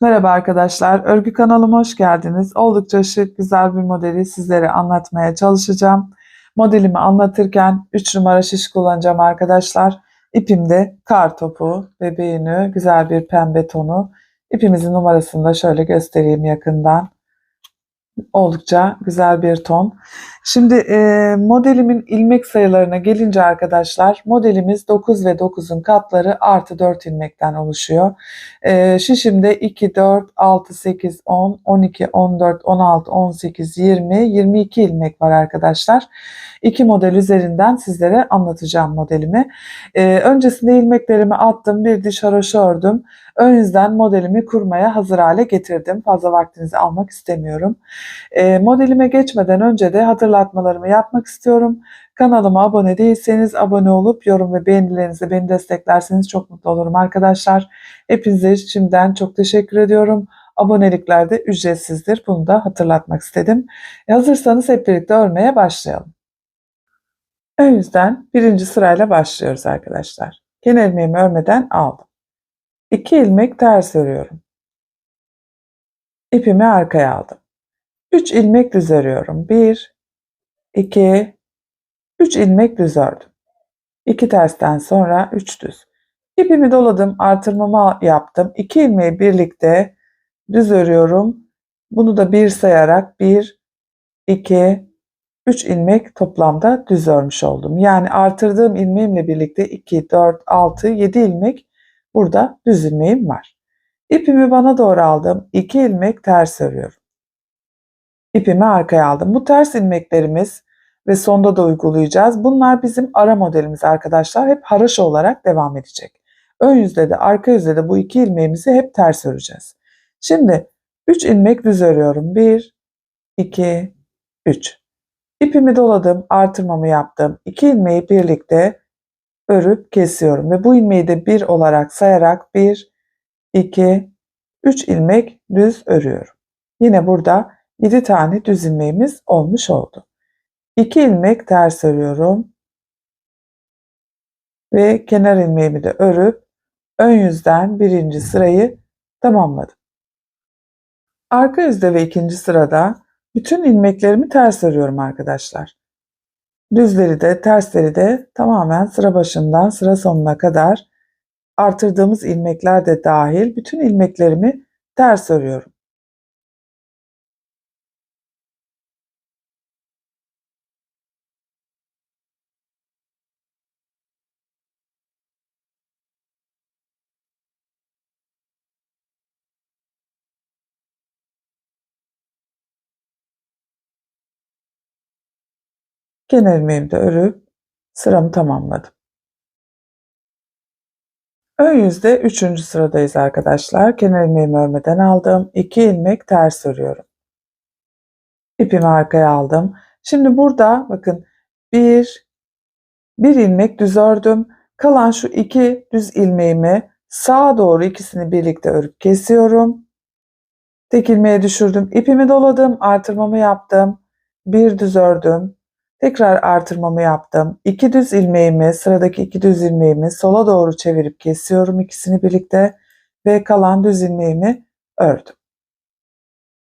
Merhaba arkadaşlar, örgü kanalıma hoş geldiniz. Oldukça şık, güzel bir modeli sizlere anlatmaya çalışacağım. Modelimi anlatırken 3 numara şiş kullanacağım arkadaşlar. İpimde kar topu, bebeğini, güzel bir pembe tonu. İpimizin numarasını da şöyle göstereyim yakından. Oldukça güzel bir ton. Şimdi e, modelimin ilmek sayılarına gelince arkadaşlar modelimiz 9 ve 9'un katları artı 4 ilmekten oluşuyor. E, şişimde 2, 4, 6, 8, 10, 12, 14, 16, 18, 20, 22 ilmek var arkadaşlar. İki model üzerinden sizlere anlatacağım modelimi. E, öncesinde ilmeklerimi attım, bir diş haroşa ördüm. Ön yüzden modelimi kurmaya hazır hale getirdim. Fazla vaktinizi almak istemiyorum. E, modelime geçmeden önce de hatırlatmalarımı yapmak istiyorum. Kanalıma abone değilseniz abone olup yorum ve beğenilerinizle beni desteklerseniz çok mutlu olurum arkadaşlar. Hepinize şimdiden çok teşekkür ediyorum. Abonelikler de ücretsizdir. Bunu da hatırlatmak istedim. E, hazırsanız hep birlikte örmeye başlayalım. Ön yüzden birinci sırayla başlıyoruz arkadaşlar. Kenar ilmeğimi örmeden aldım. 2 ilmek ters örüyorum. İpimi arkaya aldım. 3 ilmek düz örüyorum. 1 2 3 ilmek düz ördüm. 2 tersten sonra 3 düz. İpimi doladım, artırmamı yaptım. 2 ilmeği birlikte düz örüyorum. Bunu da 1 sayarak 1 2 3 ilmek toplamda düz örmüş oldum. Yani artırdığım ilmeğimle birlikte 2 4 6 7 ilmek Burada düz ilmeğim var. İpimi bana doğru aldım. 2 ilmek ters örüyorum. İpimi arkaya aldım. Bu ters ilmeklerimiz ve sonda da uygulayacağız. Bunlar bizim ara modelimiz arkadaşlar. Hep haraşo olarak devam edecek. Ön yüzde de arka yüzde de bu iki ilmeğimizi hep ters öreceğiz. Şimdi 3 ilmek düz örüyorum. 1, 2, 3. İpimi doladım, artırmamı yaptım. 2 ilmeği birlikte örüp kesiyorum ve bu ilmeği de bir olarak sayarak 1, 2, 3 ilmek düz örüyorum. Yine burada 7 tane düz ilmeğimiz olmuş oldu. 2 ilmek ters örüyorum ve kenar ilmeğimi de örüp ön yüzden birinci sırayı tamamladım. Arka yüzde ve ikinci sırada bütün ilmeklerimi ters örüyorum arkadaşlar. Düzleri de tersleri de tamamen sıra başından sıra sonuna kadar artırdığımız ilmekler de dahil bütün ilmeklerimi ters örüyorum. Kenar ilmeğimi de örüp sıramı tamamladım. Ön yüzde 3. sıradayız arkadaşlar. Kenar ilmeğimi örmeden aldım. 2 ilmek ters örüyorum. İpimi arkaya aldım. Şimdi burada bakın 1 1 ilmek düz ördüm. Kalan şu iki düz ilmeğimi sağa doğru ikisini birlikte örüp kesiyorum. Tek ilmeğe düşürdüm. İpimi doladım, artırmamı yaptım. Bir düz ördüm. Tekrar artırmamı yaptım. İki düz ilmeğimi, sıradaki iki düz ilmeğimi sola doğru çevirip kesiyorum ikisini birlikte ve kalan düz ilmeğimi ördüm.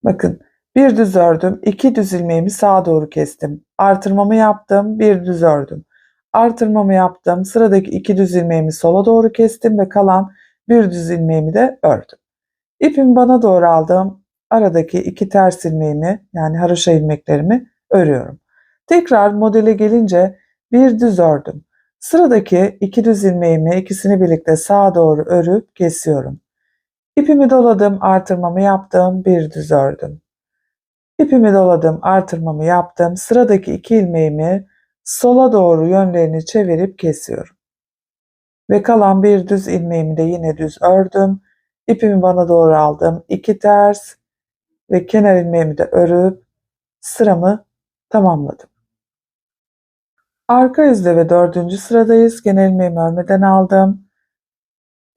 Bakın bir düz ördüm, iki düz ilmeğimi sağa doğru kestim. Artırmamı yaptım, bir düz ördüm. Artırmamı yaptım, sıradaki iki düz ilmeğimi sola doğru kestim ve kalan bir düz ilmeğimi de ördüm. İpimi bana doğru aldım, aradaki iki ters ilmeğimi yani haroşa ilmeklerimi örüyorum. Tekrar modele gelince bir düz ördüm. Sıradaki iki düz ilmeğimi ikisini birlikte sağa doğru örüp kesiyorum. İpimi doladım, artırmamı yaptım, bir düz ördüm. İpimi doladım, artırmamı yaptım. Sıradaki iki ilmeğimi sola doğru yönlerini çevirip kesiyorum. Ve kalan bir düz ilmeğimi de yine düz ördüm. İpimi bana doğru aldım. iki ters ve kenar ilmeğimi de örüp sıramı tamamladım. Arka yüzde ve dördüncü sıradayız. Genel ilmeğimi örmeden aldım.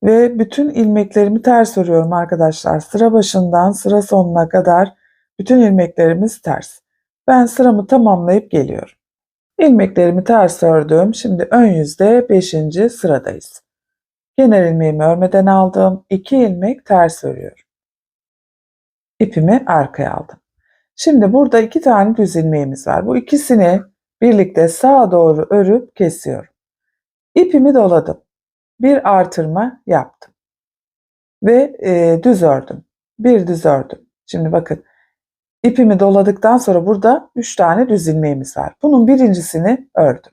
Ve bütün ilmeklerimi ters örüyorum arkadaşlar. Sıra başından sıra sonuna kadar bütün ilmeklerimiz ters. Ben sıramı tamamlayıp geliyorum. İlmeklerimi ters ördüm. Şimdi ön yüzde beşinci sıradayız. Kenar ilmeğimi örmeden aldım. 2 ilmek ters örüyorum. ipimi arkaya aldım. Şimdi burada iki tane düz ilmeğimiz var. Bu ikisini birlikte sağa doğru örüp kesiyorum. İpimi doladım. Bir artırma yaptım. Ve e, düz ördüm. Bir düz ördüm. Şimdi bakın ipimi doladıktan sonra burada 3 tane düz ilmeğimiz var. Bunun birincisini ördüm.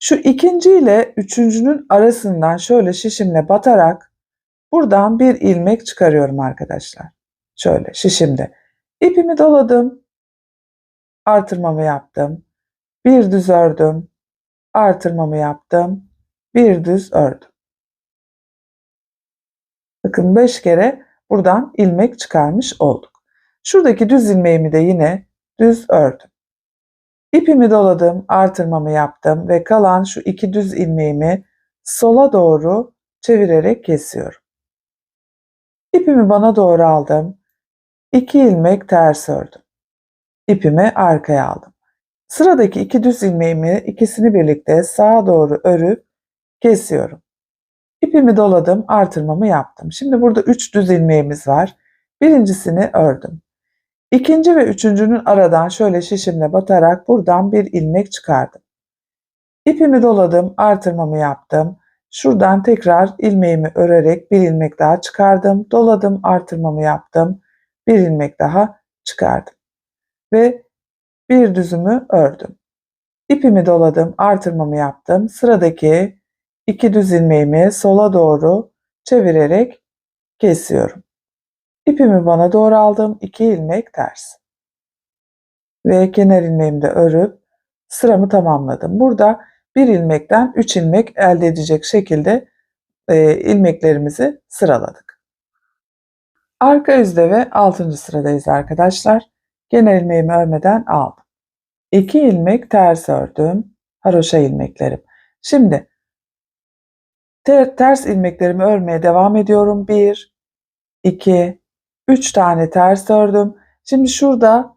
Şu ikinci ile üçüncünün arasından şöyle şişimle batarak buradan bir ilmek çıkarıyorum arkadaşlar. Şöyle şişimde. İpimi doladım. Artırmamı yaptım. Bir düz ördüm. Artırmamı yaptım. Bir düz ördüm. Bakın 5 kere buradan ilmek çıkarmış olduk. Şuradaki düz ilmeğimi de yine düz ördüm. İpimi doladım, artırmamı yaptım ve kalan şu iki düz ilmeğimi sola doğru çevirerek kesiyorum. İpimi bana doğru aldım. 2 ilmek ters ördüm. İpimi arkaya aldım. Sıradaki iki düz ilmeğimi ikisini birlikte sağa doğru örüp kesiyorum. İpimi doladım, artırmamı yaptım. Şimdi burada 3 düz ilmeğimiz var. Birincisini ördüm. İkinci ve üçüncünün aradan şöyle şişimle batarak buradan bir ilmek çıkardım. İpimi doladım, artırmamı yaptım. Şuradan tekrar ilmeğimi örerek bir ilmek daha çıkardım. Doladım, artırmamı yaptım. Bir ilmek daha çıkardım. Ve bir düzümü ördüm. İpimi doladım, artırmamı yaptım. Sıradaki iki düz ilmeğimi sola doğru çevirerek kesiyorum. İpimi bana doğru aldım. 2 ilmek ters. Ve kenar ilmeğimi de örüp sıramı tamamladım. Burada bir ilmekten 3 ilmek elde edecek şekilde e, ilmeklerimizi sıraladık. Arka yüzde ve 6. sıradayız arkadaşlar. Kenar ilmeğimi örmeden aldım. 2 ilmek ters ördüm. Haroşa ilmeklerim. Şimdi ter, ters ilmeklerimi örmeye devam ediyorum. 1 2 3 tane ters ördüm. Şimdi şurada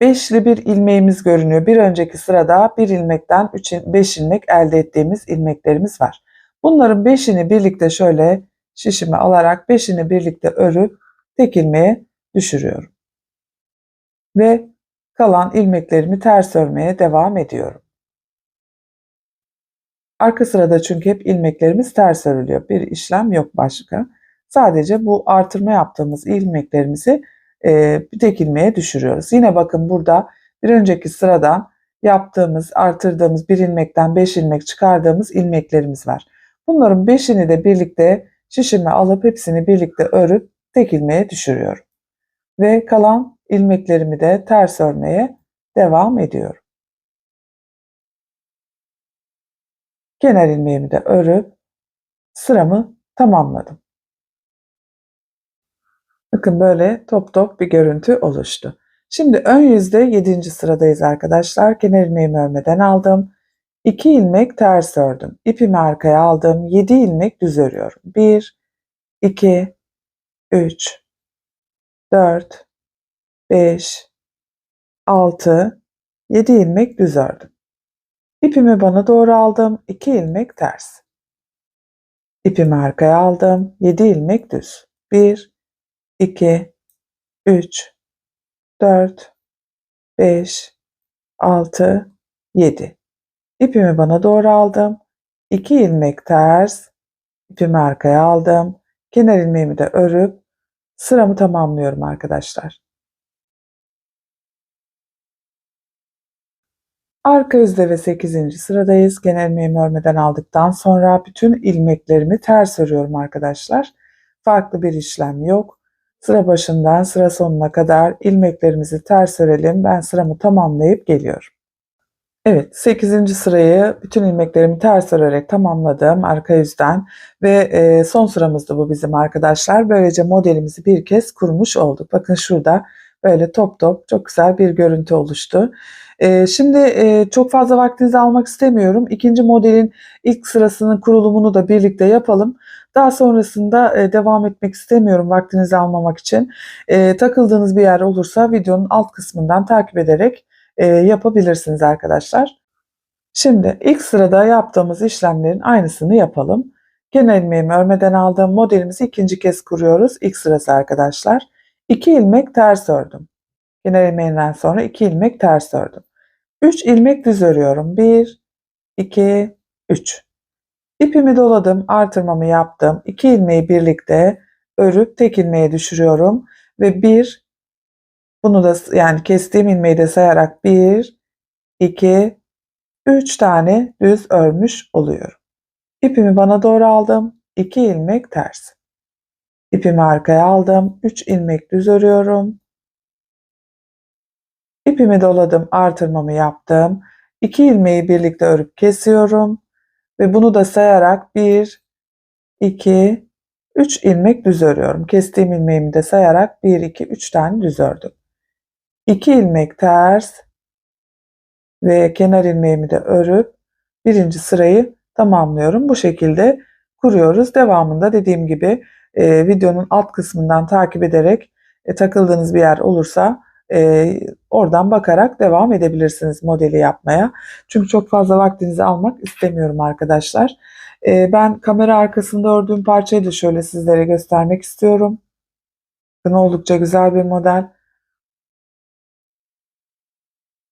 beşli bir ilmeğimiz görünüyor. Bir önceki sırada bir ilmekten 3 5 ilmek elde ettiğimiz ilmeklerimiz var. Bunların 5'ini birlikte şöyle şişime alarak 5'ini birlikte örüp tek ilmeğe düşürüyorum. Ve kalan ilmeklerimi ters örmeye devam ediyorum. Arka sırada çünkü hep ilmeklerimiz ters örülüyor. Bir işlem yok başka. Sadece bu artırma yaptığımız ilmeklerimizi e, bir tek ilmeğe düşürüyoruz. Yine bakın burada bir önceki sıradan yaptığımız, artırdığımız bir ilmekten 5 ilmek çıkardığımız ilmeklerimiz var. Bunların 5'ini de birlikte şişime alıp hepsini birlikte örüp tek ilmeğe düşürüyorum. Ve kalan ilmeklerimi de ters örmeye devam ediyorum. Kenar ilmeğimi de örüp sıramı tamamladım. Bakın böyle top top bir görüntü oluştu. Şimdi ön yüzde 7. sıradayız arkadaşlar. Kenar ilmeğimi örmeden aldım. 2 ilmek ters ördüm. İpimi arkaya aldım. 7 ilmek düz örüyorum. 1, 2, 3, 4, 5, 6, 7 ilmek düz ördüm. İpimi bana doğru aldım. 2 ilmek ters. İpimi arkaya aldım. 7 ilmek düz. 1, 2, 3, 4, 5, 6, 7. İpimi bana doğru aldım. 2 ilmek ters, ipimi arkaya aldım. Kenar ilmeğimi de örüp sıramı tamamlıyorum arkadaşlar. Arka yüzde ve 8. sıradayız. Genel ilmeğimi örmeden aldıktan sonra bütün ilmeklerimi ters örüyorum arkadaşlar. Farklı bir işlem yok. Sıra başından sıra sonuna kadar ilmeklerimizi ters örelim. Ben sıramı tamamlayıp geliyorum. Evet 8. sırayı bütün ilmeklerimi ters örerek tamamladım arka yüzden ve e, son sıramızdı bu bizim arkadaşlar. Böylece modelimizi bir kez kurmuş olduk. Bakın şurada böyle top top çok güzel bir görüntü oluştu. E, şimdi e, çok fazla vaktinizi almak istemiyorum. İkinci modelin ilk sırasının kurulumunu da birlikte yapalım. Daha sonrasında e, devam etmek istemiyorum vaktinizi almamak için. E, takıldığınız bir yer olursa videonun alt kısmından takip ederek yapabilirsiniz arkadaşlar. Şimdi ilk sırada yaptığımız işlemlerin aynısını yapalım. Kenar ilmeğimi örmeden aldım. Modelimizi ikinci kez kuruyoruz. İlk sırası arkadaşlar. 2 ilmek ters ördüm. Kenar ilmeğinden sonra 2 ilmek ters ördüm. 3 ilmek düz örüyorum. 1 2 3. İpimi doladım, artırmamı yaptım. 2 ilmeği birlikte örüp tek ilmeğe düşürüyorum ve 1 bunu da yani kestiğim ilmeği de sayarak 1 2 3 tane düz örmüş oluyorum. İpimi bana doğru aldım. 2 ilmek ters. İpimi arkaya aldım. 3 ilmek düz örüyorum. İpimi doladım, artırmamı yaptım. 2 ilmeği birlikte örüp kesiyorum ve bunu da sayarak 1 2 3 ilmek düz örüyorum. Kestiğim ilmeğimi de sayarak 1 2 3 tane düz ördüm. 2 ilmek ters ve kenar ilmeğimi de örüp birinci sırayı tamamlıyorum. Bu şekilde kuruyoruz. Devamında dediğim gibi e, videonun alt kısmından takip ederek e, takıldığınız bir yer olursa e, oradan bakarak devam edebilirsiniz modeli yapmaya. Çünkü çok fazla vaktinizi almak istemiyorum arkadaşlar. E, ben kamera arkasında ördüğüm parçayı da şöyle sizlere göstermek istiyorum. Bakın oldukça güzel bir model.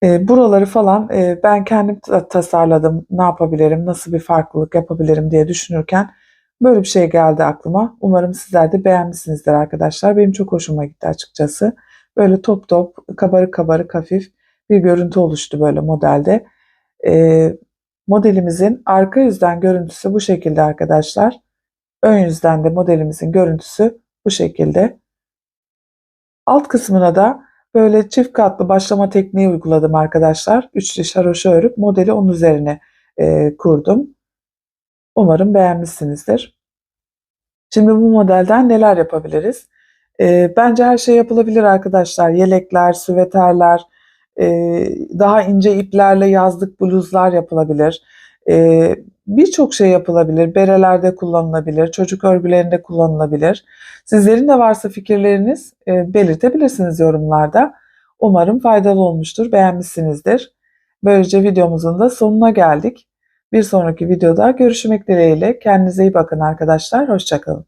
E, buraları falan e, ben kendim tasarladım. Ne yapabilirim, nasıl bir farklılık yapabilirim diye düşünürken böyle bir şey geldi aklıma. Umarım sizler de beğenmişsinizdir arkadaşlar. Benim çok hoşuma gitti açıkçası. Böyle top top, kabarık kabarık hafif bir görüntü oluştu böyle modelde. E, modelimizin arka yüzden görüntüsü bu şekilde arkadaşlar. Ön yüzden de modelimizin görüntüsü bu şekilde. Alt kısmına da böyle çift katlı başlama tekniği uyguladım arkadaşlar. Üçlü şaroşa örüp modeli onun üzerine e, kurdum. Umarım beğenmişsinizdir. Şimdi bu modelden neler yapabiliriz? E, bence her şey yapılabilir arkadaşlar. Yelekler, süveterler, e, daha ince iplerle yazlık bluzlar yapılabilir. E, Birçok şey yapılabilir. Berelerde kullanılabilir, çocuk örgülerinde kullanılabilir. Sizlerin de varsa fikirleriniz e, belirtebilirsiniz yorumlarda. Umarım faydalı olmuştur, beğenmişsinizdir. Böylece videomuzun da sonuna geldik. Bir sonraki videoda görüşmek dileğiyle. Kendinize iyi bakın arkadaşlar. Hoşçakalın.